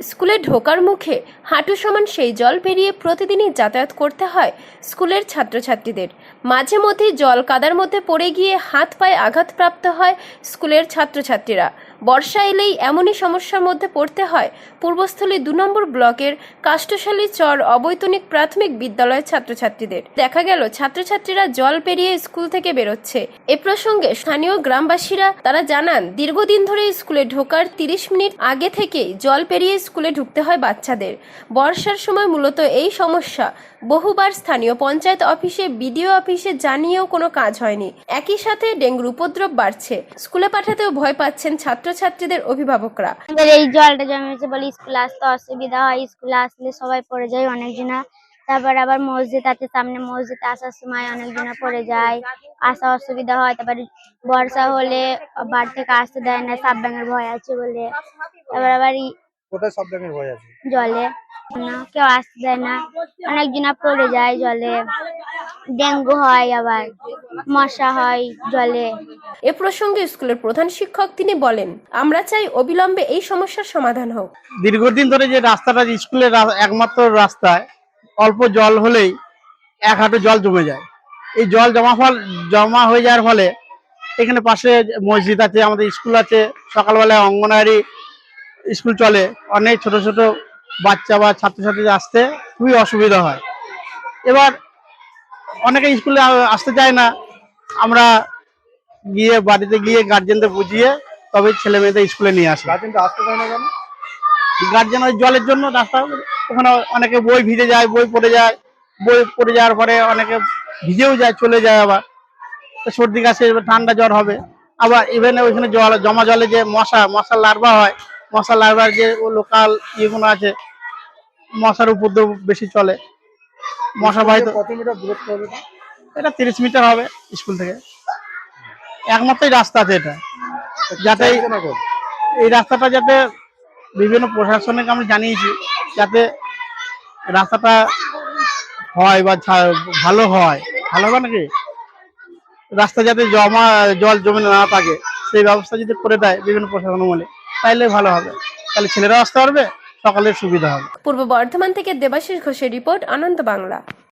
স্কুলে ঢোকার মুখে হাঁটু সমান সেই জল পেরিয়ে প্রতিদিনই যাতায়াত করতে হয় স্কুলের ছাত্রছাত্রীদের। মাঝে মধ্যে জল কাদার মধ্যে পড়ে গিয়ে হাত পায়ে আঘাতপ্রাপ্ত হয় স্কুলের ছাত্রছাত্রীরা। বর্ষা এলেই এমনই সমস্যার মধ্যে পড়তে হয়। পূর্বস্থলী দু নম্বর ব্লকের কাষ্টশালী চর অবৈতনিক প্রাথমিক বিদ্যালয়ের ছাত্রছাত্রীদের। দেখা গেল, ছাত্রছাত্রীরা জল পেরিয়ে স্কুল থেকে বেরোচ্ছে। এ প্রসঙ্গে স্থানীয় গ্রামবাসীরা তারা জানান, দীর্ঘদিন ধরে স্কুলে ঢোকার তিরিশ মিনিট আগে থেকেই জল পেরিয়ে স্কুলে ঢুকতে হয় বাচ্চাদের। বর্ষার সময় মূলত এই সমস্যা। বহুবার স্থানীয় পঞ্চায়েত অফিসে, বিডিও অফিসে জানিয়েও কোনো কাজ হয়নি। একই সাথে ডেঙ্গুর উপদ্রব বাড়ছে। স্কুলে পাঠাতেও ভয় পাচ্ছেন ছাত্রছাত্রীদের অভিভাবকরা। আমাদের এই জলটা জমেছে বলে স্কুলে আসতে অসুবিধা হয় স্কুলে আসলে সবাই পড়ে যায় অনেকজনা। তারপর আবার মসজিদ আছে সামনে মসজিদ আসার সময় অনেকজনা পড়ে যায় আসা অসুবিধা হয়। তারপর বর্ষা হলে বাড়ি থেকে আসতে দেয় না সাপ ব্যাঙের ভয় আছে বলে। তারপর আবার ই- কোথায় সব ব্যাঙের ভয় আছে? জলে। না কেউ আসতে দেয় না অনেকজনা পড়ে যায় জলে। ডেঙ্গু হয় আবার। মশা হয় জলে। এ প্রসঙ্গে স্কুলের প্রধান শিক্ষক তিনি বলেন আমরা চাই অবিলম্বে এই সমস্যার সমাধান হোক। দীর্ঘদিন ধরে যে রাস্তাটা স্কুলের একমাত্র রাস্তায় অল্প জল হলেই এক হাঁটু জল জমে যায়। এই জল জমা ফল জমা হয়ে যাওয়ার ফলে এখানে পাশে মসজিদ আছে আমাদের স্কুল আছে সকালবেলায় অঙ্গনারী স্কুল চলে। অনেক ছোট ছোট বাচ্চা বা ছাত্রছাত্রীদের আসতে খুবই অসুবিধা হয়। এবার অনেকে স্কুলে আসতে চায় না। আমরা গিয়ে বাড়িতে গিয়ে গার্জেনদের বুঝিয়ে তবে ছেলে মেয়েদের স্কুলে নিয়ে আসি। আসতে চায় না কেন? গার্জেন ওই জলের জন্য রাস্তা ওখানে অনেকে বই ভিজে যায় বই পড়ে যায়। বই পড়ে যাওয়ার পরে অনেকে ভিজেও যায় চলে যায় আবার। সর্দি কাশি ঠান্ডা জ্বর হবে। আবার ইভেন ওইখানে জল জমা জলে যে মশা মশার লার্ভা হয় মশার লার্ভার যে লোকাল ইয়েগুলো আছে মশার উপদ্রব বেশি চলে। মশা বাহিত কত মিটার দূরত্ব হবে এটা? তিরিশ মিটার হবে স্কুল থেকে। একমাত্রই রাস্তা আছে এটা। যাতে? এই রাস্তাটা যাতে বিভিন্ন প্রশাসনকে আমরা জানিয়েছি যাতে রাস্তাটা হয় বা ভালো হয়। ভালো হবে নাকি? রাস্তা যাতে জমা জল জমে না থাকে সেই ব্যবস্থা যদি করে দেয় বিভিন্ন প্রশাসন বলে তাইলে ভালো হবে। তাহলে ছেলেরাও আসতে পারবে? সকালের সুবিধা হবে। পূর্ব বর্ধমান থেকে দেবাশিস ঘোষের রিপোর্ট আনন্দ বাংলা।